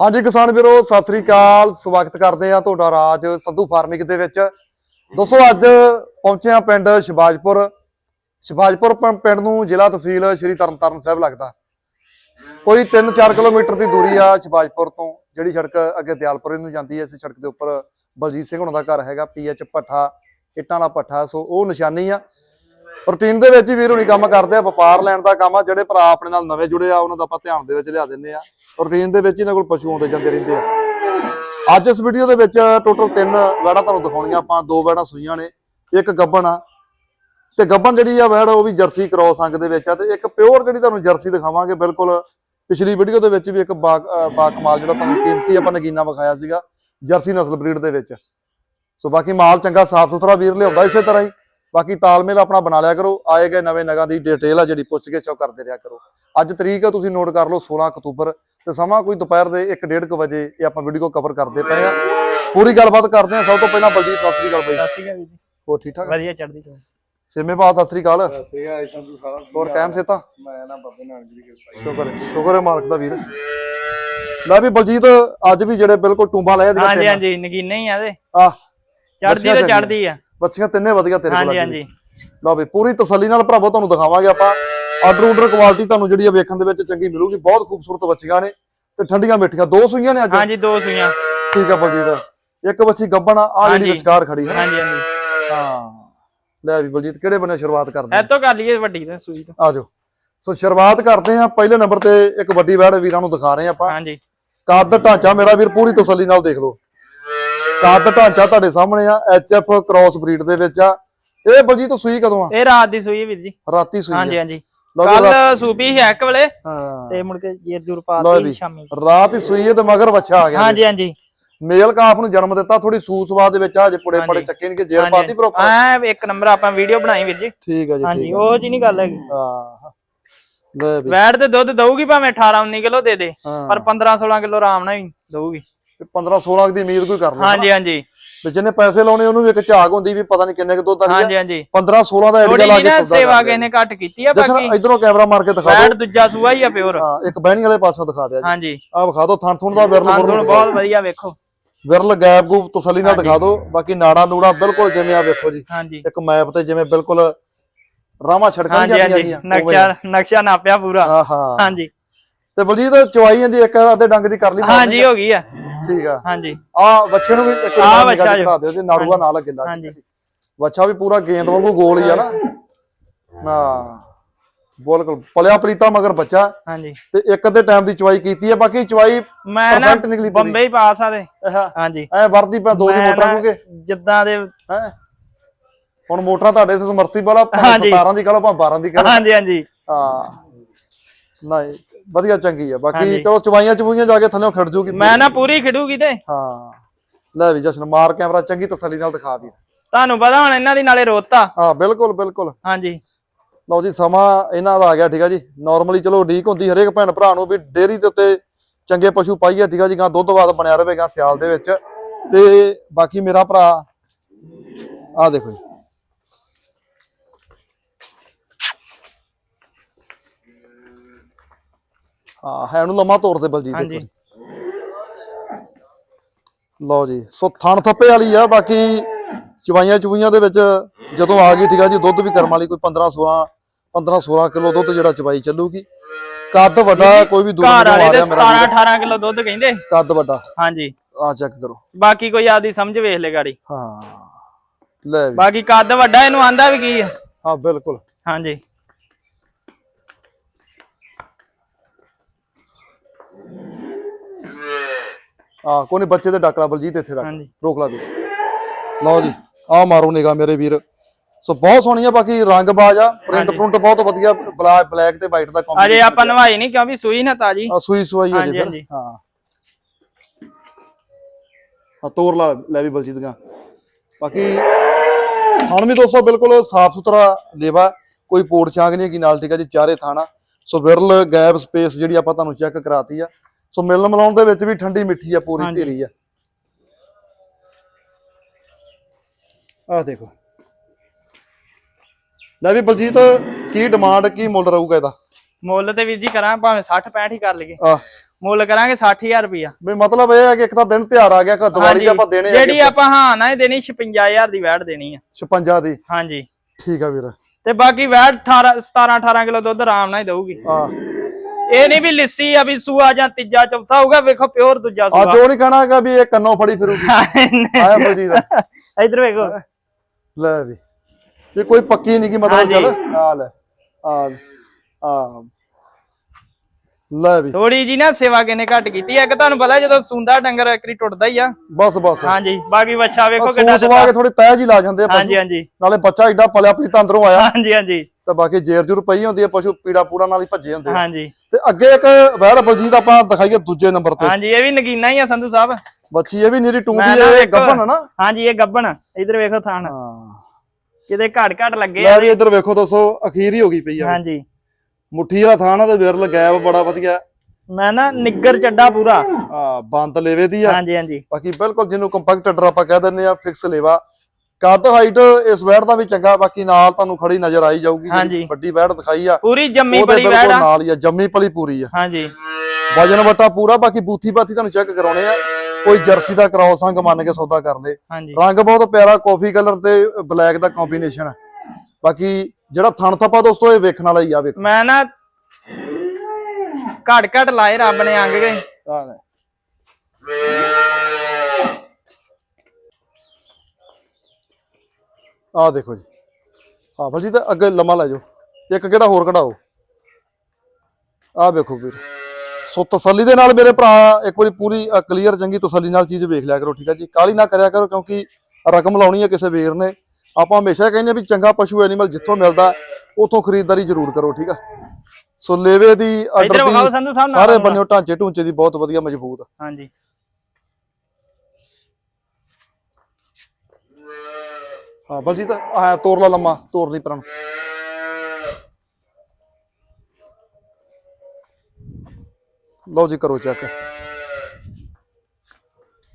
ਹਾਂਜੀ ਕਿਸਾਨ ਵੀਰੋ, ਸਤਿ ਸ੍ਰੀ ਅਕਾਲ। ਸਵਾਗਤ ਕਰਦੇ ਆ ਤੁਹਾਡਾ ਰਾਜ ਸੰਧੂ ਫਾਰਮਿੰਗ ਦੇ ਵਿੱਚ। ਦੋਸਤੋ, ਅੱਜ ਪਹੁੰਚੇ ਆ ਪਿੰਡ ਸ਼ਿਵਾਜਪੁਰ। ਸ਼ਿਵਾਜਪੁਰ ਪਿੰਡ ਨੂੰ ਜ਼ਿਲ੍ਹਾ ਤਹਿਸੀਲ ਸ਼੍ਰੀ ਤਰਨਤਾਰਨ ਸਾਹਿਬ ਲੱਗਦਾ। ਕੋਈ 3-4 ਕਿਲੋਮੀਟਰ ਦੀ ਦੂਰੀ ਆ ਸ਼ਿਵਾਜਪੁਰ ਤੋਂ, ਜਿਹੜੀ ਸੜਕ ਅੱਗੇ ਦਿਆਲਪੁਰੇ ਨੂੰ ਜਾਂਦੀ ਹੈ। ਇਸ ਸੜਕ ਦੇ ਉੱਪਰ ਬਲਜੀਤ ਸਿੰਘ ਹੁਣਾਂ ਦਾ ਘਰ ਹੈਗਾ ਪੀਐਚ ਭੱਠਾ ਇੱਟਾਂ ਵਾਲਾ ਭੱਠਾ ਸੋ ਉਹ ਨਿਸ਼ਾਨੀ ਆ। ਰੂਟੀਨ ਦੇ ਵਿੱਚ ਹੀ ਵੀਰ ਹੁਣੀ ਕੰਮ ਕਰਦੇ ਆ, ਵਪਾਰ ਲੈਣ ਦਾ ਕੰਮ ਆ, ਜਿਹੜੇ ਭਰਾ ਆਪਣੇ ਨਾਲ ਨਵੇਂ ਜੁੜੇ ਆ, ਉਹਨਾਂ ਦਾ ਆਪਾਂ ਧਿਆਨ ਦੇ ਵਿੱਚ ਲਿਆ ਦਿੰਦੇ ਆ। ਰੂਟੀਨ ਦੇ ਵਿੱਚ ਹੀ ਇਹਨਾਂ ਕੋਲ ਪਸ਼ੂ ਆਉਂਦੇ ਜਾਂਦੇ ਰਹਿੰਦੇ ਆ। ਅੱਜ ਇਸ ਵੀਡੀਓ ਦੇ ਵਿੱਚ ਟੋਟਲ ਤਿੰਨ ਵੈੜਾਂ ਤੁਹਾਨੂੰ ਦਿਖਾਉਣੀਆਂ, ਆਪਾਂ ਦੋ ਵੈੜਾਂ ਸੂਈਆਂ ਨੇ, ਇੱਕ ਗੱਬਣ ਆ। ਤੇ ਗੱਬਣ ਜਿਹੜੀ ਆ ਵੈੜ ਉਹ ਵੀ ਜਰਸੀ ਕ੍ਰੋਸ ਅੰਗ ਦੇ ਵਿੱਚ ਆ, ਤੇ ਇੱਕ ਪਿਓਰ ਜਿਹੜੀ ਤੁਹਾਨੂੰ ਜਰਸੀ ਦਿਖਾਵਾਂਗੇ, ਬਿਲਕੁਲ ਪਿਛਲੀ ਵੀਡੀਓ ਦੇ ਵਿੱਚ ਵੀ ਇੱਕ ਬਾ ਅਹ ਬਾ ਕਮਾਲ ਜਿਹੜਾ ਤੁਹਾਨੂੰ ਕੀਮਤੀ ਆਪਾਂ ਨਗੀਨਾ ਵਿਖਾਇਆ ਸੀਗਾ, ਜਰਸੀ ਨਸਲ ਬਰੀਡ ਦੇ ਵਿੱਚ। ਸੋ ਬਾਕੀ ਮਾਲ ਚੰਗਾ ਸਾਫ਼ ਸੁਥਰਾ ਵੀਰ ਲਿਆਉਂਦਾ ਇਸੇ ਤਰ੍ਹਾਂ ਹੀ। ਬਾਕੀ ਤਾਲਮੇਲ ਆਪਣਾ ਬਣਾ ਲਿਆ ਕਰੋ ਆਏ ਗਏ ਨਵੇਂ ਨਗਾਂ ਦੀ ਡਿਟੇਲ ਆ ਜਿਹੜੀ ਪੁੱਛ ਕੇ ਚੋ ਕਰਦੇ ਰਿਹਾ ਕਰੋ। ਅੱਜ ਤਰੀਕ ਆ ਤੁਸੀਂ ਨੋਟ ਕਰ ਲਓ 16 ਅਕਤੂਬਰ ਤੇ ਸਮਾਂ ਕੋਈ ਦੁਪਹਿਰ ਦੇ 1:30 ਵਜੇ ਇਹ ਆਪਾਂ ਵੀਡੀਓ ਕਵਰ ਕਰਦੇ ਪਏ ਆ। ਪੂਰੀ ਗੱਲਬਾਤ ਕਰਦੇ ਆ। ਸਭ ਤੋਂ ਪਹਿਲਾਂ ਬਲਜੀਤ ਸਤਿ ਸ੍ਰੀ ਅਕਾਲ ਬਾਈ। ਸਤਿ ਸ਼੍ਰੀ ਅਕਾਲ ਵੀਰ ਜੀ। ਹੋਰ ਠੀਕ ਠਾਕ? ਵਧੀਆ ਚੜ੍ਹਦੀ ਕਲਾ। ਸੇਮੇ ਪਾ ਸਤਿ ਸ੍ਰੀ ਅਕਾਲ। ਸੀਗਾ ਸੰਧੂ ਸਾਹਿਬ ਹੋਰ ਕਾਇਮ ਸੇ ਤਾਂ ਮੈਂ ਨਾ ਬਾਬੇ ਨਾਨਕ ਜੀ ਦੀ ਕਿਰਪਾ ਸ਼ੁਕਰ ਹੈ ਸ਼ੁਕਰ ਹੈ ਮਾਲਕ ਦਾ ਵੀਰ। ਲੈ ਵੀ ਬਲਜੀਤ ਅੱਜ ਵੀ ਜਿਹੜੇ ਬਿਲਕੁਲ ਟੁੰਬਾ ਲੈ ਦੀਆਂ ਹਾਂਜੀ ਹਾਂਜੀ ਨਗੀਨੇ ਹੀ ਆ ਤੇ ਆ ਚੜ੍ਹਦੀ ਬੱਚੀਆਂ ਤੇ। ਚੜ੍ਹਦੀ ਆ। ਬੱਚੀਆਂ ਤਿੰਨੇ ਵਧੀਆ ਤੇਰੇ ਕੋਲ ਹਾਂਜੀ। ਹਾਂਜੀ। ਲਓ ਵੀ ਪੂਰੀ ਤਸੱਲੀ ਨਾਲ ਭਰਾਵੋ ਤੁਹਾਨੂੰ ਦਿਖਾਵਾਂਗੇ ਆਪਾਂ। ਆਰਡਰ ਆਰਡਰ ਕੁਆਲਿਟੀ ਤੁਹਾਨੂੰ ਜਿਹੜੀ ਆ ਵੇਖਣ ਦੇ ਵਿੱਚ ਚੰਗੀ ਮਿਲੂਗੀ। ਬਹੁਤ ਖੂਬਸੂਰਤ ਬੱਚੀਆਂ ਨੇ ਤੇ ਠੰਡੀਆਂ ਮਿੱਠੀਆਂ। ਦੋ ਸੂਈਆਂ ਨੇ ਅੱਜ? ਹਾਂਜੀ ਦੋ ਸੂਈਆਂ। ਠੀਕ ਆ ਬਲਜੀਤ। ਇੱਕ ਬੱਚੀ ਗੱਬਣ ਆ ਜਿਹੜੀ। ਵਿਚਕਾਰ ਖੜੀ ਹੈ। ਹਾਂਜੀ ਹਾਂਜੀ। ਹਾਂ। ਲੈ ਵੀ ਬਲਜੀਤ ਕਿਹੜੇ ਬੰਨੇ ਸ਼ੁਰੂਆਤ ਕਰਦੇ ਇਹ ਤੋਂ ਕਰ ਲਈਏ ਵੱਡੀ ਤੇ ਸੂਈ ਤੋਂ। ਆਜੋ ਸੋ ਸ਼ੁਰੂਆਤ ਕਰਦੇ ਆ ਪਹਿਲੇ ਨੰਬਰ ਤੇ ਇੱਕ ਵੱਡੀ ਵੈੜ ਵੀਰਾਂ ਨੂੰ ਦਿਖਾ ਰਹੇ ਆ ਆਪਾਂ। ਹਾਂਜੀ। ਕੱਦ ਢਾਂਚਾ ਮੇਰਾ ਵੀਰ ਪੂਰੀ ਤਸੱਲੀ ਨਾਲ ਦੇਖ ਲਓ। ਕੱਦ ਢਾਂਚਾ ਤੁਹਾਡੇ ਸਾਹਮਣੇ ਆ ਐਚਐਫ ਕ੍ਰਾਸ ਬਰੀਡ ਦੇ ਵਿੱਚ ਆ। ਇਹ ਬਲਜੀਤ ਸੂਈ ਕਦੋਂ ਆ? ਇਹ ਰਾਤ ਦੀ ਸੂਈ ਹੈ ਵੀਰ ਜੀ। ਰਾਤੀ ਸੂਈ ਹਾਂਜੀ ਹਾਂਜੀ। ਕੱਲ ਸੂਪੀ ਹੈ ਇੱਕ ਵੇਲੇ ਹਾਂ। ਤੇ ਮੁੜ ਕੇ ਜੇਰ ਜੂਰ। ਪਾਤੀ ਸ਼ਾਮੀ। ਰਾਤ ਹੀ ਸੂਈ ਹੈ ਤੇ ਮਗਰ ਵੱਛਾ ਆ ਗਿਆ। ਹਾਂਜੀ ਹਾਂਜੀ। ਮੇਲ ਕਾਫ ਨੂੰ ਜਨਮ ਦਿੱਤਾ ਥੋੜੀ ਸੂਸਵਾਦ ਦੇ ਵਿੱਚ ਆ ਜੇ ਪੁੜੇ ਪੜੇ। ਚੱਕੇ ਨਹੀਂ ਕਿ ਜੇਰ ਪਾਤੀ ਪ੍ਰੋਪਰ ਐ ਇੱਕ ਨੰਬਰ ਆਪਾਂ ਵੀਡੀਓ ਬਣਾਈ ਵੀਰ ਜੀ। ਠੀਕ ਆ ਜੀ ਹਾਂਜੀ ਉਹ ਜੀ ਨਹੀਂ ਗੱਲ ਹੈਗੀ। ਹਾਂ ਲੈ ਵੀ। ਵੈੜ ਤੇ ਦੁੱਧ ਦਊਗੀ ਭਾਵੇਂ 18 19 ਕਿਲੋ ਦੇ ਦੇ ਹਾਂ। ਪਰ 15 16 ਕਿਲੋ ਆਰਾਮ ਨਾਲ ਹੀ ਦਊਗੀ। 15 16 ਦੀ ਉਮੀਦ ਕੋਈ ਕਰ ਲਓ ਹਾਂਜੀ ਹਾਂਜੀ। ਤੇ ਜਿਹਨੇ ਪੈਸੇ ਲਾਉਣੇ ਉਹਨੂੰ ਵੀ ਇੱਕ ਝਾਕ ਹੁੰਦੀ ਵੀ ਪਤਾ ਨਹੀਂ ਕਿੰਨੇ ਕੁ ਦੁੱਧ ਆ ਹਾਂਜੀ ਹਾਂਜੀ। 15 16 ਦਾ ਐਡੀਆ ਲਾ ਕੇ ਨਾ ਸੇਵਾ ਕਿਸੇ ਨੇ ਘੱਟ ਕੀਤੀ ਆ ਬਾਕੀ ਇਧਰੋਂ ਕੈਮਰਾ ਮਾਰ ਕੇ ਦਿਖਾ ਦਿਓ। ਦੂਜਾ ਸੂਆ ਹੀ ਆ ਪਿਓਰ। ਹਾਂ ਇੱਕ ਬਹਿਣੀ ਵਾਲੇ ਪਾਸੋਂ ਦਿਖਾ ਦਿਆ ਜੀ। ਹਾਂਜੀ। ਆ ਵਿਖਾ ਦਿਓ ਥਣ ਥੁਣ ਦਾ ਵਿਰਲ ਬਹੁਤ ਵਧੀਆ ਵੇਖੋ। ਵਿਰਲ ਗੈਪ ਗੂਪ ਤਸੱਲੀ ਨਾਲ। ਦਿਖਾ ਦਿਓ। ਬਾਕੀ ਨਾੜਾ ਨੂੜਾ ਬਿਲਕੁਲ ਜਿਵੇਂ ਆ ਵੇਖੋ ਜੀ। ਇੱਕ ਮੈਪ ਤੇ ਜਿਵੇਂ ਬਿਲਕੁਲ ਰਾਵਾਂ ਛੜਕਾਂ ਜਾਂਦੀਆਂ ਨਕਸ਼ਾ ਨਕਸ਼ਾ ਨਾਪਿਆ ਪੂਰਾ। ਹਾਂ ਹਾਂ ਹਾਂਜੀ। ਤੇ ਬਲਜੀਤ ਚਵਾਈ ਦੀ ਇੱਕ ਅੱਧੇ ਡੰਗ ਦੀ ਕਰ ਲਈ ਹਾਂਜੀ ਹੋ ਗਈ ਆ। ਠੀਕ ਆ। ਹਾਂਜੀ। ਆ ਬੱਚੇ ਨੂੰ ਵੀ ਇੱਕ ਵੱਛਾ ਨਿਗਾਹ ਜੋ। ਦਿਓ ਤੇ ਨਾੜੂਆ ਨਾਲ ਲੱਗੇ ਲੱਗ ਹਾਂਜੀ। ਬੱਚਾ ਵੀ ਪੂਰਾ ਗੇਂਦ ਵਾਂਗੂ ਗੋਲ ਹੀ ਆ ਨਾ। ਹਾਂ ਬਿਲਕੁਲ। ਪਲਿਆ ਪਲੀਤਾ ਮਗਰ ਬੱਚਾ। ਹਾਂਜੀ। ਤੇ ਇੱਕ ਅੱਧੇ ਟਾਈਮ ਦੀ ਚਵਾਈ ਕੀਤੀ ਹੈ ਬਾਕੀ ਚਵਾਈ ਮੈਂ ਨਾ ਪੂਰੀ। ਬੰਬਈ ਪਾਸ ਆ ਦੇ ਹਾਂ। ਹਾਂਜੀ। ਐ ਵਰਦੀ ਪਾ ਦੋ ਦੀ ਮੋਟਰਾਂ ਕਿਉਂਕਿ। ਜਿੱਦਾਂ ਦੇ ਹੈ। ਹੁਣ ਮੋਟਰਾਂ ਤੁਹਾਡੇ ਸਮਰਸੀਬਲ ਆ ਭਾਵੇਂ ਹਾਂਜੀ। 17 ਦੀ ਕਹੋ ਭਾਵੇਂ 12 ਦੀ ਕਹੋ ਹਾਂਜੀ ਹਾਂਜੀ। ਹਾਂ। ਨਹੀਂ। ਵਧੀਆ ਚੰਗੀ ਆ ਬਾਕੀ ਹਾਂਜੀ। ਚਲੋ ਚਵਾਈਆਂ ਚਵੂਈਆਂ ਜਾ ਕੇ ਥੱਲੇ ਖੜ ਜੂਗੀ ਮੈਂ ਨਾ ਪੂਰੀ ਖਿਡੂਗੀ ਤੇ। ਹਾਂ। ਲੈ ਵੀ ਜਸ਼ਨ ਮਾਰ ਕੈਮਰਾ ਚੰਗੀ ਤਸੱਲੀ ਨਾਲ ਦਿਖਾ ਵੀ। ਤੁਹਾਨੂੰ ਪਤਾ ਹੁਣ ਇਹਨਾਂ ਦੀ ਨਾਲੇ ਰੋਤਾ। ਹਾਂ ਬਿਲਕੁਲ ਬਿਲਕੁਲ। ਹਾਂਜੀ। ਲਓ ਜੀ ਸਮਾਂ ਇਹਨਾਂ ਦਾ ਆ ਗਿਆ ਠੀਕ ਆ ਜੀ। ਨਾਰਮਲੀ ਚਲੋ ਉਡੀਕ ਹੁੰਦੀ ਹਰੇਕ ਭੈਣ ਭਰਾ ਨੂੰ ਵੀ ਡੇਅਰੀ ਦੇ ਉੱਤੇ ਚੰਗੇ ਪਸ਼ੂ ਪਾਈਏ ਠੀਕ ਆ ਜੀ ਗਾਂ ਦੁੱਧਵਾਦ ਬਣਿਆ ਰਹੇਗਾ ਸਿਆਲ ਦੇ ਵਿੱਚ। ਤੇ ਬਾਕੀ ਮੇਰਾ ਭਰਾ ਆ ਦੇਖੋ ਜੀ। ਹਾਂ ਹੈ ਨੂੰ ਲੰਮਾ ਤੋਰ ਤੇ ਬਲਜੀਤ ਹਾਂਜੀ। ਦੇਖੋ ਲਓ ਜੀ ਸੋ ਥਣ ਥੱਪੇ ਵਾਲੀ ਆ ਬਾਕੀ ਚਵਾਈਆਂ ਚੁਵਾਈਆਂ ਦੇ ਵਿੱਚ ਜਦੋਂ ਆ ਗਈ ਠੀਕ ਆ ਜੀ ਦੁੱਧ ਵੀ ਕਰਮ ਵਾਲੀ ਕੋਈ 15 16 15 16 ਕਿਲੋ ਦੁੱਧ ਜਿਹੜਾ ਚਵਾਈ ਚੱਲੂਗੀ। ਕੱਦ ਵੱਡਾ ਕੋਈ ਵੀ ਦੂਰ ਘਰ ਆ ਦੇ ਰਿਹਾ ਮੇਰਾ 17 ਵੀਰ। 18 ਕਿਲੋ ਦੁੱਧ ਕਹਿੰਦੇ। ਕੱਦ ਵੱਡਾ। ਹਾਂਜੀ। ਆ ਚੈੱਕ ਕਰੋ। ਬਾਕੀ ਕੋਈ ਆਪਦੀ ਸਮਝ ਵੇਖ ਲੈ ਗਾੜੀ। ਹਾਂ। ਲੈ ਵੀ। ਬਾਕੀ ਕੱਦ ਵੱਡਾ ਇਹਨੂੰ ਆਂਦਾ ਵੀ ਕੀ ਆ। ਹਾਂ ਬਿਲਕੁਲ। ਹਾਂਜੀ। ਹਾਂ ਕੋਈ ਨੀ ਬੱਚੇ ਤੇ ਡਾਕਲਾ ਬਲਜੀਤ ਇੱਥੇ ਰੱਖ। ਹਾਂਜੀ। ਰੋਕ ਲਾ ਵੀ ਲਓ ਜੀ ਆ ਮਾਰੋ ਨਿਗਾ ਮੇਰੇ ਵੀਰ। ਸੋ ਬਹੁਤ ਸੋਹਣੀ ਆ ਬਾਕੀ ਰੰਗ ਬਾਜ ਆ ਪ੍ਰਿੰਟ ਹਾਂਜੀ। ਪ੍ਰਿੰਟ ਬਹੁਤ ਵਧੀਆ ਬਲੈਕ ਤੇ ਵਾਈਟ ਦਾ ਅਜੇ combination ਆਪਾਂ ਨਵਾਈ ਨਹੀਂ ਕਿਉਂਕਿ ਸੂਈ ਨਾ ਤਾਜੀ। ਆ ਸੂਈ ਸਵਾਈ ਹੈ ਹਾਂਜੀ, ਜੀ ਹਾਂਜੀ। ਹਾਂ। ਆ ਤੋਰ ਲਾ ਲੈ ਵੀ ਬਲਜੀਤ ਗਾ। ਬਾਕੀ ਥਣ ਵੀ ਦੋਸਤੋ ਬਿਲਕੁਲ ਸਾਫ਼ ਸੁਥਰਾ ਲੇਵਾ ਕੋਈ ਪੋੜ ਛਾਂਗ ਨਹੀਂ ਹੈਗੀ ਨਾਲ ਠੀਕ ਹੈ ਜੀ ਚਾਰੇ ਥਾਣਾ। ਸੋ ਵਿਰਲ ਗੈਪ ਸਪੇਸ ਜਿਹੜੀ ਆਪਾਂ ਤੁਹਾਨੂੰ ਚੈੱਕ ਕਰਾਤੀ ਆ ਸੋ ਮਿਲਣ ਮਿਲਾਉਣ ਦੇ ਵਿੱਚ ਵੀ ਠੰਡੀ ਮਿੱਠੀ ਆ ਪੂਰੀ। ਧੀਰੀ ਆ। ਆਹ ਦੇਖੋ। ਲੈ ਵੀ ਬਲਜੀਤ ਕੀ ਡਿਮਾਂਡ ਕੀ ਮੁੱਲ ਰਹੂਗਾ ਇਹਦਾ? ਮੁੱਲ ਤੇ ਵੀਰ ਜੀ ਕਰਾਂ ਭਾਵੇਂ 60 65 ਹੀ ਕਰ ਲਈਏ। ਆ ਮੁੱਲ ਕਰਾਂਗੇ 60000 ਰੁਪਇਆ ਵੀ ਮਤਲਬ ਇਹ ਹੈ ਕਿ ਇੱਕ ਤਾਂ ਦਿਨ ਤਿਉਹਾਰ ਆ ਗਿਆ ਕਿ ਦੀਵਾਲੀ ਤੇ ਆਪਾਂ ਦੇਣੇ ਆ ਜਿਹੜੀ ਆਪਾਂ ਹਾਂ ਨਾ ਇਹ ਦੇਣੀ 56000 ਦੀ ਵੈਟ ਦੇਣੀ ਆ। 56 ਦੀ। ਹਾਂਜੀ। ਠੀਕ ਆ ਵੀਰ। ਤੇ ਬਾਕੀ ਵੈਟ 18 17 18 ਕਿਲੋ ਦੁੱਧ ਆਰਾਮ ਨਾਲ ਹੀ ਦਊਗੀ। ਹਾਂ ਇਹ ਨਹੀਂ ਵੀ ਲਿੱਸੀ ਆ ਵੀ ਸੂਆ ਜਾਂ ਤੀਜਾ ਚੌਥਾ ਹੋਊਗਾ ਵੇਖੋ ਪਿਓਰ ਦੂਜਾ ਸੂਆ। ਉਹ ਨਹੀਂ ਕਹਿਣਾਗਾ ਵੀ ਇਹ ਕੰਨੋਂ ਫੜੀ ਫਿਰੂਗੀ। ਆਇਆ ਬਲਜੀਤ ਇਧਰ ਵੇਖੋ। ਲੈ ਵੀ। ਇਹ ਕੋਈ ਪੱਕੀ ਨਹੀਂ ਕਿ ਮਤਲਬ। ਚੱਲ ਆ ਲੈ। ਆ ਆ ਲੈ ਵੀ। ਥੋੜੀ ਜੀ ਨਾ ਸੇਵਾ ਕਿਨੇ ਘੱਟ ਕੀਤੀ। ਇੱਕ ਤੁਹਾਨੂੰ ਪਤਾ ਜਦੋਂ ਸੁੰਦਾ ਡੰਗਰ ਇੱਕਰੀ ਟੁੱਟਦਾ ਹੀ ਆ। ਬਸ ਬਸ। ਹਾਂਜੀ ਬਾਕੀ ਵੱਛਾ ਵੇਖੋ ਕਿੰਨਾ ਸੂਸ ਵਾ ਕੇ ਥੋੜੀ ਤਹਿ ਜੀ ਲਾ ਜਾਂਦੇ ਆ ਹਾਂਜੀ ਹਾਂਜੀ। ਨਾਲੇ ਬੱਚਾ ਏਡਾ ਪਲਿਆ ਪਲੀ ਤੰਦਰੋਂ ਆਇਆ। ਹਾਂਜੀ ਹਾਂਜੀ। ਤੇ ਬਾਕੀ ਜੇਰ ਜੁਰ ਪਈ ਹੁੰਦੀ ਹੈ ਪਸ਼ੂ ਪੀੜਾ ਪੂੜਾ ਨਾਲ ਹੀ ਭੱਜੇ ਹੁੰਦੇ ਹਾਂਜੀ। ਤੇ ਅੱਗੇ ਇੱਕ ਵੈੜ ਬਲਜੀਤ ਆਪਾਂ ਦਿਖਾਈਏ ਦੂਜੇ ਨੰਬਰ ਤੇ। ਹਾਂਜੀ ਇਹ ਵੀ ਨਗੀਨਾ ਹੀ ਆ ਸੰਧੂ ਸਾਹਿਬ। ਬੱਚੀ ਇਹ ਵੀ ਨੀਰੀ ਟੂੰਦੀ ਨਾ ਇਹ ਆ ਨਾ। ਹਾਂਜੀ ਇਹ ਗੱਬਣ ਇਧਰ ਵੇਖੋ ਥਾਣ ਹਾਂ। ਕਿਤੇ ਘੜ ਘੜ ਲੱਗੇ ਆ ਲੈ ਵੀ। ਇੱਧਰ ਵੇਖੋ ਦੋਸਤੋ ਅਖੀਰ ਹੀ ਹੋ ਗਈ ਪਈ ਆ। ਹਾਂਜੀ। ਮੁੱਠੀ ਵਾਲਾ ਥਾਣਾ ਤੇ ਵਿਰਲ ਗਾਇਬ ਬੜਾ ਵਧੀਆ। ਮੈਂ ਨਾ ਨਿੱਗਰ ਚੱਡਾ ਪੂਰਾ। ਆ ਬੰਦ ਲੇਵੇ ਦੀ ਆ। ਹਾਂਜੀ ਹਾਂਜੀ। ਬਾਕੀ ਬਿਲਕੁਲ ਜਿਹਨੂੰ ਕੰਪੈਕਟ ਅਡਰ ਆਪਾਂ ਕਹਿ ਦਿੰਦੇ ਆ ਫਿਕਸ ਲੇਵਾ। ਕੱਦ ਹਾਈਟ ਇਸ ਵੈੜ ਦਾ ਵੀ ਚੰਗਾ ਬਾਕੀ ਨਾਲ ਤੁਹਾਨੂੰ ਖੜੀ ਨਜ਼ਰ ਆਈ ਜਾਊਗੀ। ਵੱਡੀ ਵੈੜ ਦਿਖਾਈ ਆ। ਪੂਰੀ ਜੰਮੀ ਬਿਲਕੁਲ ਵੈੜ ਆ। ਨਾਲ ਹੀ ਆ ਜੰਮੀ ਪਲੀ ਪੂਰੀ ਆ। ਹਾਂਜੀ। ਵਜਨ ਵਟਾ ਪੂਰਾ ਬਾਕੀ ਬੂਥੀ ਬਾਥੀ ਤੁਹਾਨੂੰ ਚੈੱਕ ਕਰਾਉਣੇ ਆ। ਕੋਈ ਜਰਸੀ ਦਾ ਕ੍ਰਾਸ ਅੰਗ ਮੰਨ ਕੇ ਸੌਦਾ ਕਰ ਲੇ। ਰੰਗ ਬਹੁਤ ਪਿਆਰਾ ਕਾਫੀ ਕਲਰ ਤੇ ਬਲੈਕ ਦਾ ਕੰਬੀਨੇਸ਼ਨ ਹੈ ਬਾਕੀ ਜਿਹੜਾ ਥਣ ਥੱਪਾ ਦੋਸਤੋ ਇਹ ਵੇਖਣ ਵਾਲਾ ਹੀ ਆ ਵੇਖੋ। ਮੈਂ ਨਾ ਘੜ ਘੜ ਲਾਏ ਰੱਬ ਨੇ ਅੰਗ ਗਏ ਆਹ ਲੈ। ਆਹ ਦੇਖੋ ਜੀ। ਆਹ ਬਲਜੀ ਤਾਂ ਅੱਗੇ ਲੰਮਾ ਲੈ ਜਾਓ। ਇੱਕ ਕਿਹੜਾ ਹੋਰ ਕਢਾਓ? ਆਹ ਵੇਖੋ ਵੀਰ। ਸੋ ਤਸੱਲੀ ਦੇ ਨਾਲ ਮੇਰੇ ਭਰਾ ਇੱਕ ਵਾਰੀ ਪੂਰੀ ਕਲੀਅਰ ਚੰਗੀ ਤਸੱਲੀ ਨਾਲ ਚੀਜ਼ ਵੇਖ ਲਿਆ ਕਰੋ ਠੀਕ ਹੈ ਜੀ? ਕਾਲੀ ਨਾ ਕਰਿਆ ਕਰੋ ਕਿਉਂਕਿ ਰਕਮ ਲਾਉਣੀ ਹੈ ਕਿਸੇ ਵੀਰ ਨੇ। ਆਪਾਂ ਹਮੇਸ਼ਾ ਕਹਿੰਦੇ ਵੀ ਚੰਗਾ ਪਸ਼ੂ ਐਨੀਮਲ ਜਿੱਥੋਂ ਮਿਲਦਾ ਉਥੋਂ ਖਰੀਦਦਾਰੀ ਜ਼ਰੂਰ ਕਰੋ ਠੀਕ ਆ ਸੋ ਲੇਵੇ ਦੀ ਆਰਡਰ ਦੀ ਸਾਰੇ ਬੰਨਿਓ ਢਾਂਚੇ ਢੂੰਚੇ ਦੀ ਬਹੁਤ ਵਧੀਆ ਮਜ਼ਬੂਤ। ਹਾਂਜੀ ਹਾਂ ਬਲਜੀ ਤਾਂ ਆ ਤੋਰ ਲਾ ਲੰਮਾ ਤੋਰ ਨਹੀਂ ਪਰਾਂ ਨੂੰ। ਲਓ ਜੀ ਕਰੋ ਚੈੱਕ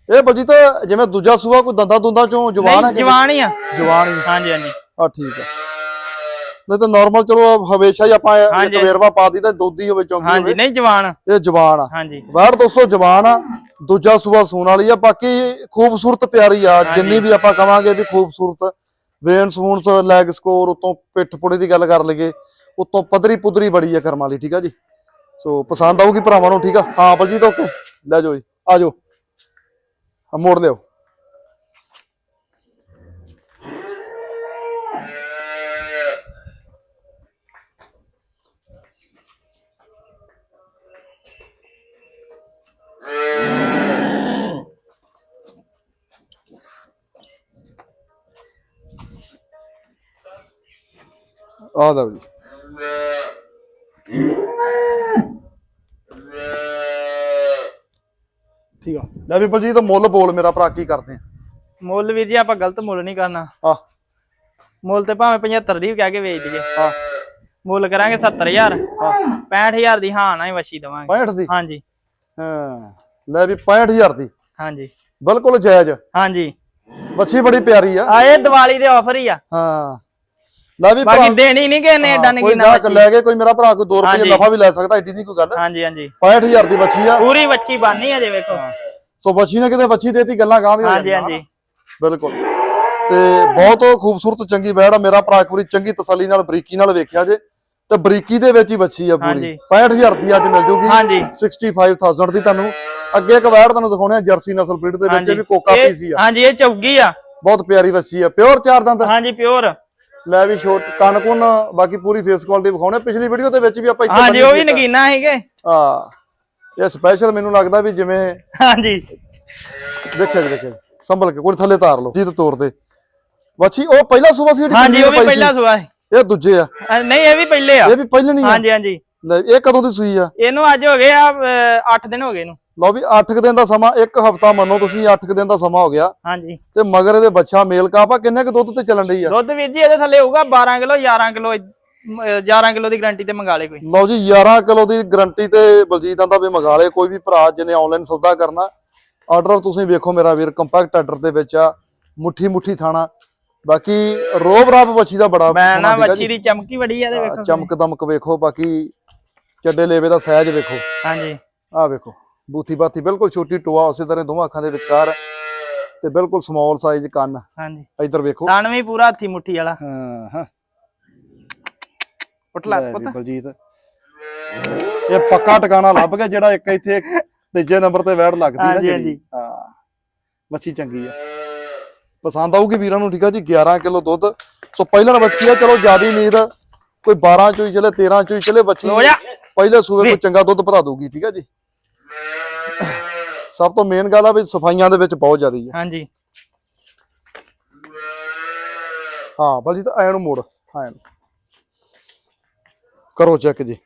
ਇਹ ਬਲਜੀ ਤਾਂ ਜਿਵੇਂ ਦੂਜਾ ਸੂਆ ਕੋਈ ਦੰਦਾਂ ਦੁੰਦਾਂ ਚੋਂ ਜਵਾਨ ਹੈ ਨਹੀਂ? ਜਵਾਨ ਹੀ ਆ। ਜਵਾਨ ਹੀ। ਹਾਂਜੀ ਹਾਂਜੀ। ਆ ਠੀਕ ਹੈ। ਨਹੀਂ ਤਾਂ ਨਾਰਮਲ ਚਲੋ ਹਮੇਸ਼ਾ ਹੀ ਆਪਾਂ ਇੱਕ ਹਾਂਜੀ। ਵੇਰਵਾ ਪਾ ਦਿੱਤਾ ਦੁੱਧੀ ਹੋਵੇ ਚੌਂਕੀ ਹਾਂਜੀ ਹੋਵੇ। ਨਹੀਂ ਜਵਾਨ। ਇਹ ਜਵਾਨ ਆ। ਹਾਂਜੀ। ਬਾਹਰ ਦੋਸਤੋ ਜਵਾਨ ਆ। ਦੂਜਾ ਸੂਆ ਸੂਣ ਵਾਲੀ ਆ। ਬਾਕੀ ਖੂਬਸੂਰਤ ਤਿਆਰੀ ਆ। ਜਿੰਨੀ ਵੀ ਆਪਾਂ ਕਵਾਂਗੇ ਵੀ ਖੂਬਸੂਰਤ। ਵੇਨ ਸਵੂਨਸ ਲੈਗ ਸਕੋਰ ਉਤੋਂ ਪਿੱਠ ਪੁੜੇ ਦੀ ਗੱਲ ਕਰ ਲਈਏ। ਉਤੋਂ ਪਦਰੀ ਪੁਦਰੀ ਬੜੀ ਆ ਕਰਮ ਵਾਲੀ ਠੀਕ ਆ ਜੀ? ਸੋ ਪਸੰਦ ਆਊਗੀ ਭਰਾਵਾਂ ਨੂੰ ਠੀਕ ਆ? ਹਾਂ ਬਲਜੀਤ ਓਕੇ ਲੈ ਜਾਓ ਜੀ। ਆ ਜਾਓ। ਆ ਮੋੜ ਲਿਓ ਆ ਲਓ ਲੈ ਵੀ ਬਲਜੀਤ ਮੁੱਲ ਬੋਲ ਮੇਰਾ ਭਰਾ ਕੀ ਕਰਦੇ ਆ? ਮੁੱਲ ਵੀਰ ਜੀ ਆਪਾਂ ਗਲਤ ਮੁੱਲ ਨਹੀਂ ਕਰਨਾ। ਆ। ਮੁੱਲ ਤੇ ਭਾਵੇਂ 75 ਦੀ ਵੀ ਕਹਿ ਕੇ ਵੇਚ ਦਈਏ। ਆ। ਮੁੱਲ ਕਰਾਂਗੇ 70000 ਆ। 65000 ਦੀ ਹਾਂ ਨਾ ਹੀ ਵਛੀ ਦਵਾਂਗੇ। 65 ਦੀ? ਹਾਂਜੀ। ਹਾਂ। ਲੈ ਵੀ 65000 ਦੀ। ਹਾਂਜੀ। ਬਿਲਕੁਲ ਜਾਇਜ਼। ਹਾਂਜੀ। ਬੱਚੀ ਬੜੀ ਪਿਆਰੀ ਆ। ਆ ਇਹ ਦੀਵਾਲੀ ਦੇ ਆਫਰ ਹੀ ਆ। ਹਾਂ। ਲੈ ਵੀ ਬਾਕੀ ਦੇਣੀ ਨਹੀਂ ਨੇ ਏਡਾ ਹਾਂ, ਨਹੀਂ ਕੋਈ ਗਾਹਕ ਲੈ ਕੇ ਕੋਈ ਮੇਰਾ ਭਰਾ ਕੋਈ 2 ਰੁਪਏ। ਨਫਾ ਵੀ ਲੈ ਸਕਦਾ ਏਡੀ ਨਹੀਂ ਕੋਈ ਗੱਲ। ਹਾਂਜੀ ਹਾਂਜੀ। 65000 ਦੀ ਬੱਚੀ ਆ। ਪੂਰੀ ਵੱਛੀ ਬਾਨੀ ਆ ਜੇ ਵੇਖੋ। ਸੋ ਬੱਚੀ ਨੇ ਕਿਤੇ ਬੱਚੀ ਦੇਤੀ ਗੱਲਾਂ ਗਾਂ ਵੀ ਹੋ ਹਾਂਜੀ ਹਾਂਜੀ। ਬਿਲਕੁਲ। ਤੇ ਬਹੁਤ ਖੂਬਸੂਰਤ ਚੰਗੀ ਬੈੜ ਆ। ਮੇਰਾ ਭਰਾ ਵਾਰੀ ਚੰਗੀ ਤਸੱਲੀ ਨਾਲ ਬਰੀਕੀ ਨਾਲ ਵੇਖਿਆ ਜੇ ਤੇ ਬਰੀਕੀ ਦੇ ਵਿੱਚ ਹੀ ਬੱਚੀ ਆ ਪੂਰੀ। ਹਾਂਜੀ। 65000 ਦੀ ਅੱਜ ਮਿਲ ਜੂਗੀ। ਹਾਂਜੀ। 65000 ਦੀ ਤੁਹਾਨੂੰ। ਅੱਗੇ ਇੱਕ ਵੈੜ ਤੁਹਾਨੂੰ ਦਿਖਾਉਣੇ ਆ ਜਰਸੀ ਨਸਲ ਬਰੀਡ ਦੇ ਵਿੱਚ ਵੀ ਕੋਕਾ ਪੀਸੀ ਆ। ਹਾਂਜੀ ਇਹ ਚੌਗੀ ਆ। ਬਹੁਤ ਪਿਆਰੀ ਬੱਚੀ ਆ। ਪਿਓਰ ਚਾਰ ਦੰਦ। ਹਾਂਜੀ ਪਿਓਰ। ਲੈ ਵੀ ਛੋਟ ਕੰਨ ਕੁੰਨ ਬਾਕੀ ਪੂਰੀ ਫੇਸ ਕੁਆਲਿਟੀ ਵਿਖਾਉਣੇ ਪਿਛਲੀ ਵੀਡੀਓ ਦੇ ਵਿੱਚ ਵੀ ਆਪਾਂ ਇੱਥੇ ਹਾਂਜੀ ਉਹ ਵੀ ਨਗੀਨਾ ਸੀਗੇ। ਹਾਂ। ਇਹ ਸਪੈਸ਼ਲ ਮੈਨੂੰ ਲੱਗਦਾ ਵੀ ਜਿਵੇਂ ਹਾਂਜੀ। ਦੇਖਿਆ ਜੀ ਦੇਖਿਆ ਜੀ। ਸੰਭਲ ਕੇ ਕੋਈ ਥੱਲੇ ਤਾਰ ਲਓ ਜੀ ਤੇ ਤੋਰ ਦੇ ਬੱਚੀ ਉਹ ਪਹਿਲਾ ਸੂਬਾ ਸੀ ਜਿਹੜੀ ਹਾਂਜੀ ਉਹ ਵੀ ਪਾਈ ਸੀ? ਪਹਿਲਾ ਸੁਆ ਇਹ ਦੂਜੇ ਆ। ਨਹੀਂ ਇਹ ਵੀ ਪਹਿਲੇ ਆ। ਇਹ ਵੀ ਪਹਿਲੇ ਨਹੀਂ ਆ? ਹਾਂਜੀ ਹਾਂਜੀ। ਲੈ ਇਹ ਕਦੋਂ ਦੀ ਸੂਈ ਆ? ਇਹਨੂੰ ਅੱਜ ਹੋ ਗਏ ਆ 8 ਦਿਨ ਹੋ ਗਏ ਇਹਨੂੰ। ਲਓ ਵੀ 8 ਦਿਨ ਦਾ ਸਮਾਂ ਇੱਕ ਹਫਤਾ ਮੰਨੋ ਤੁਸੀਂ 8 ਦਿਨ ਦਾ ਸਮਾਂ ਹੋ ਗਿਆ। ਹਾਂਜੀ। ਤੇ ਮਗਰ ਇਹਦੇ ਬੱਚਾ ਮੇਲ ਕਾਪਾ ਕਿੰਨੇ ਕੁ ਦੁੱਧ ਤੇ ਚੱਲਣ ਲਈ ਆ? ਦੁੱਧ ਵੀਰ ਜੀ ਇਹਦੇ ਥੱਲੇ ਹੋਊਗਾ 12 ਕਿਲੋ 11 ਕਿਲੋ 11 ਕਿਲੋ ਦੀ ਗਾਰੰਟੀ ਤੇ ਮੰਗਾ ਲੇ ਕੋਈ? ਲਓ ਜੀ 11 ਕਿਲੋ ਦੀ ਗਰੰਟੀ ਤੇ ਬਲਜੀਤ ਆਂਦਾ ਵੀ ਮੰਗਾ ਲੇ ਕੋਈ ਵੀ ਭਰਾ ਜਿਹਨੇ ਆਨਲਾਈਨ ਸੌਦਾ ਕਰਨਾ ਆਰਡਰ ਤੁਸੀਂ ਵੇਖੋ ਮੇਰਾ ਵੀਰ ਕੰਪੈਕਟ ਆਰਡਰ ਦੇ ਵਿੱਚ ਆ ਮੁੱਠੀ ਮੁੱਠੀ ਥਾਣਾ। ਬਾਕੀ ਰੋਬ ਰਾਬ ਬੱਚੀ ਦਾ ਬੜਾ ਮੈਂ ਨਾ ਜੀ। ਦੀ ਚਮਕੀ ਬੜੀ ਆ ਹਾਂ, ਵੇਖੋ ਚਮਕ ਦਮਕ ਵੇਖੋ ਬਾਕੀ ਚੱਡੇ ਲੇਵੇ ਦਾ ਸਹਿਜ ਵੇਖੋ। ਹਾਂਜੀ। ਆ ਵੇਖੋ ਬੂਥੀ ਬਾਥੀ ਬਿਲਕੁਲ ਛੋਟੀ ਟੋਆ ਉਸੇ ਤਰ੍ਹਾਂ ਦੋਵਾਂ ਅੱਖਾਂ ਦੇ ਵਿਚਕਾਰ ਤੇ ਬਿਲਕੁਲ ਸਮਾਲ ਸਾਈਜ਼ ਕੰਨ। ਹਾਂਜੀ। ਇੱਧਰ ਵੇਖੋ। ਤਣ ਵੀ ਪੂਰਾ ਹੱਥੀ ਮੁੱਠੀ ਵਾਲਾ। ਹਾਂ ਹਾਂ। ਲਾ ਪੁੱਤ। ਬਲਜੀਤ। ਇਹ ਪੱਕਾ ਟਿਕਾਣਾ ਲੱਭ ਗਿਆ ਜਿਹੜਾ ਇੱਕ ਇੱਥੇ ਤੀਜੇ ਨੰਬਰ ਤੇ ਵੈੜ ਲੱਗਦੀ ਨਾ ਹਾਂਜੀ, ਜਿਹੜੀ। ਹਾਂਜੀ। ਹਾਂ। ਮੱਛੀ ਚੰਗੀ ਆ। ਪਸੰਦ ਆਊਗੀ ਵੀਰਾਂ ਨੂੰ ਠੀਕ ਆ ਜੀ? 11 ਕਿਲੋ ਦੁੱਧ। ਸੋ ਪਹਿਲਾਂ ਬੱਚੀ ਆ ਚਲੋ ਜਿਆਦੀ ਉਮੀਦ ਕੋਈ 12 ਚੋਂ ਹੀ ਚਲੇ 13 ਚੋਂ ਹੀ ਚਲੇ ਬੱਚੀ ਲੋ ਜਾ। ਪਹਿਲੇ ਸੂਏ ਕੋਈ ਚੰਗਾ ਦੁੱਧ ਭਰਾ ਦਊਗੀ ਠੀਕ ਆ ਜੀ? ਸਭ ਤੋਂ ਮੇਨ ਗੱਲ ਆ ਵੀ ਸਫਾਈਆਂ ਦੇ ਵਿੱਚ ਬਹੁਤ ਜ਼ਿਆਦੀ ਆ। ਹਾਂਜੀ। ਹਾਂ ਬਲਜੀਤ ਐ ਨੂੰ ਮੋੜ। ਹਾਂ ਇਹਨੂੰ। ਕਰੋ ਚੈੱਕ ਜੀ।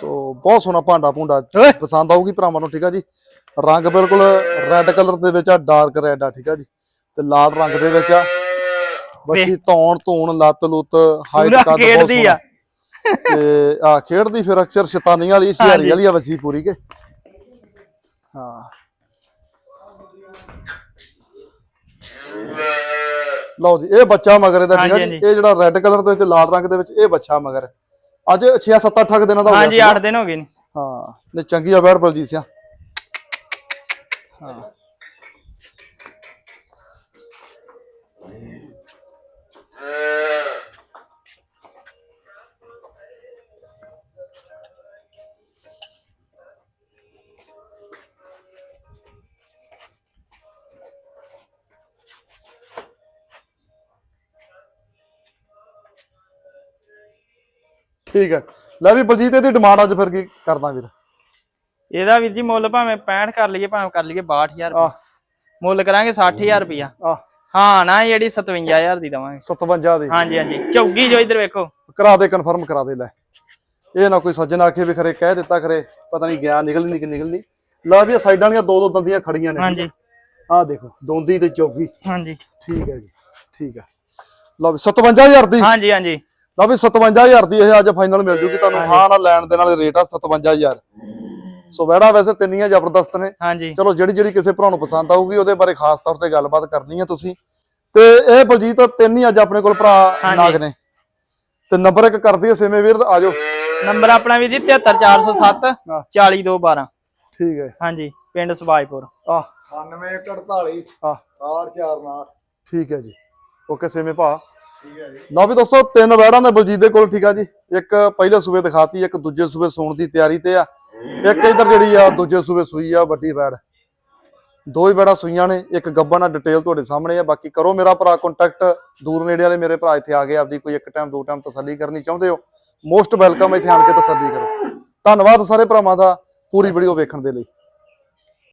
ਸੋ ਬਹੁਤ ਸੋਹਣਾ ਭਾਂਡਾ ਭੁੰਡਾ ਪਸੰਦ ਆਊਗੀ ਭਰਾਵਾਂ ਨੂੰ ਠੀਕ ਆ ਜੀ? ਰੰਗ ਬਿਲਕੁਲ ਰੈੱਡ ਕਲਰ ਦੇ ਵਿੱਚ ਆ ਡਾਰਕ ਰੈੱਡ ਆ ਠੀਕ ਆ ਜੀ? ਤੇ ਲਾਲ ਰੰਗ ਦੇ ਵਿੱਚ ਆ। ਬੱਚੀ ਧੌਣ ਧੂਣ ਲੱਤ ਲੁੱਤ ਹਾਈਟ ਕੱਦ ਬਹੁਤ ਸੋਹਣਾ। ਤੇ ਆ ਖੇਡਦੀ ਫਿਰ ਅਕਸਰ ਸ਼ੈਤਾਨੀ ਵਾਲੀ ਹਾਂਜੀ। ਵਾਲੀ ਆ ਬੱਚੀ ਪੂਰੀ ਕੇ। ਹਾਂ। ਲਓ ਜੀ ਇਹ ਬੱਚਾ ਮਗਰ ਇਹਦਾ ਠੀਕ ਜੀ। ਇਹ ਜਿਹੜਾ ਰੈੱਡ ਕਲਰ ਦੇ ਵਿੱਚ ਲਾਲ ਰੰਗ ਦੇ ਵਿੱਚ ਇਹ ਬੱਚਾ ਮਗਰ। ਅੱਜ 6 7 8 ਦਿਨਾਂ ਦਾ ਹੋ ਗਿਆ ਹਾਂਜੀ ਸੀਗਾ। 8 ਦਿਨ ਹੋ ਗਏ ਨੇ। ਹਾਂ ਨੇ ਚੰਗੀ ਆ ਬੈੜ ਬਲਜੀਤ ਸਿਆ। ਹਾਂ। ਠੀਕ ਹੈ ਲੈ ਵੀ ਬਲਜੀਤ ਇਹਦੀ ਡਿਮਾਂਡ ਅੱਜ ਫਿਰ ਕੀ ਕਰਦਾ ਵੀਰ? ਇਹਦਾ ਵੀਰ ਜੀ ਮੁੱਲ ਭਾਵੇਂ 65 ਕਰ ਲਈਏ ਭਾਵੇਂ ਕਰ ਲਈਏ 62000 ਆ ਰੁਪਏ। ਮੁੱਲ ਕਰਾਂਗੇ 60000 ਰੁਪਇਆ ਆ ਹਾਂ ਨਾ ਜਿਹੜੀ 57000 ਦੀ ਦਵਾਂਗੇ। 57 ਦੀ। ਹਾਂਜੀ ਹਾਂਜੀ। ਚੌਗੀ ਜੋ ਇੱਧਰ ਵੇਖੋ। ਕਰਾ ਦੇ ਕਨਫਰਮ ਕਰਾ ਦੇ ਲੈ। ਇਹ ਨਾ ਕੋਈ ਸੱਜਣ ਆਖੇ ਵੀ ਖਰੇ ਕਹਿ ਦਿੱਤਾ ਖਰੇ ਪਤਾ ਨਹੀਂ ਗਿਆ ਨਿਕਲਣੀ ਕਿ ਨਿਕਲਣੀ ਲੈ ਵੀ ਸਾਈਡਾਂ ਵਾਲੀਆਂ ਦੋ ਦੋ ਦੰਦੀਆਂ ਖੜੀਆਂ ਨੇ ਹਾਂਜੀ। ਆਹ ਦੇਖੋ ਦੋਂਦੀ ਤੇ ਚੌਗੀ। ਹਾਂਜੀ। ਠੀਕ ਹੈ ਜੀ ਠੀਕ ਹੈ ਲਓ ਵੀ 57000 ਦੀ। ਹਾਂਜੀ ਹਾਂਜੀ। ਲਓ ਵੀ 57000 ਦੀ ਇਹ ਅੱਜ ਫਾਈਨਲ ਮਿਲ ਜੂਗੀ ਤੁਹਾਨੂੰ। ਹਾਂ ਨਾਲ ਲੈਣ ਦੇ ਨਾਲ ਰੇਟ ਆ 57000 ਸੋ ਵੈੜਾ ਵੈਸੇ ਤਿੰਨੀਆਂ ਜ਼ਬਰਦਸਤ ਨੇ। ਹਾਂਜੀ। ਚਲੋ ਜਿਹੜੀ ਜਿਹੜੀ ਕਿਸੇ ਭਰਾ ਨੂੰ ਪਸੰਦ ਆਊਗੀ ਉਹਦੇ ਬਾਰੇ ਖਾਸ ਤੌਰ ਤੇ ਗੱਲਬਾਤ ਕਰਨੀ ਹੈ ਤੁਸੀਂ। ਤੇ ਇਹ ਬਲਜੀਤ ਤਿੰਨ ਹੀ ਅੱਜ ਆਪਣੇ ਕੋਲ ਭਰਾ। ਨਾਗ ਨੇ। ਤੇ ਨੰਬਰ ਇੱਕ ਕਰ ਦਈਏ ਸੇਮੇ ਵੀਰ ਆ ਜਾਓ। ਨੰਬਰ ਆਪਣਾ ਵੀਰ ਜੀ 73407 ਹਾਂ। 40212 ਠੀਕ ਹੈ। ਹਾਂਜੀ ਪਿੰਡ ਸਬਾਈਪੁਰ ਆ 9148 ਆ 849 ਠੀਕ ਹੈ ਜੀ। ਓਕੇ ਸੇਮੇ ਭਾ। ਲਓ ਵੀ ਦੋਸਤੋ, ਤਿੰਨ ਵੈੜਾਂ ਦੇ ਬਲਜੀਤ ਦੇ ਕੋਲ, ਠੀਕ ਆ ਜੀ। ਇੱਕ ਪਹਿਲੇ ਸੂਬੇ ਦਿਖਾਤੀ, ਇੱਕ ਦੂਜੇ ਸੂਬੇ ਸੌਣ ਦੀ ਤਿਆਰੀ ਤੇ ਆ। ਇੱਕ ਇਧਰ ਜਿਹੜੀ ਆ, ਦੂਜੇ ਸੂਬੇ ਸੂਈ ਆ, ਵੱਡੀ ਵੈੜ। ਦੋ ਹੀ ਵੈੜਾਂ ਸੂਈਆਂ ਨੇ, ਇੱਕ ਗੱਬਨ ਆ ਡਿਟੇਲ ਤੁਹਾਡੇ ਸਾਹਮਣੇ ਆ। ਬਾਕੀ ਕਰੋ ਮੇਰਾ ਭਰਾ ਕੰਟੈਕਟ ਦੂਰ ਨੇੜੇ ਵਾਲੇ ਮੇਰੇ ਭਰਾ ਇੱਥੇ ਆ ਗਏ, ਆਪਦੀ ਕੋਈ ਇੱਕ ਟਾਈਮ ਦੋ ਟਾਈਮ ਤਸੱਲੀ ਕਰਨੀ ਚਾਹੁੰਦੇ ਹੋ। ਮੋਸਟ ਵੈਲਕਮ ਇੱਥੇ ਆਣ ਕੇ ਤਸੱਲੀ ਕਰੋ। ਧੰਨਵਾਦ ਸਾਰੇ ਭਰਾਵਾਂ ਦਾ ਪੂਰੀ ਵੀਡੀਓ ਵੇਖਣ ਦੇ ਲਈ।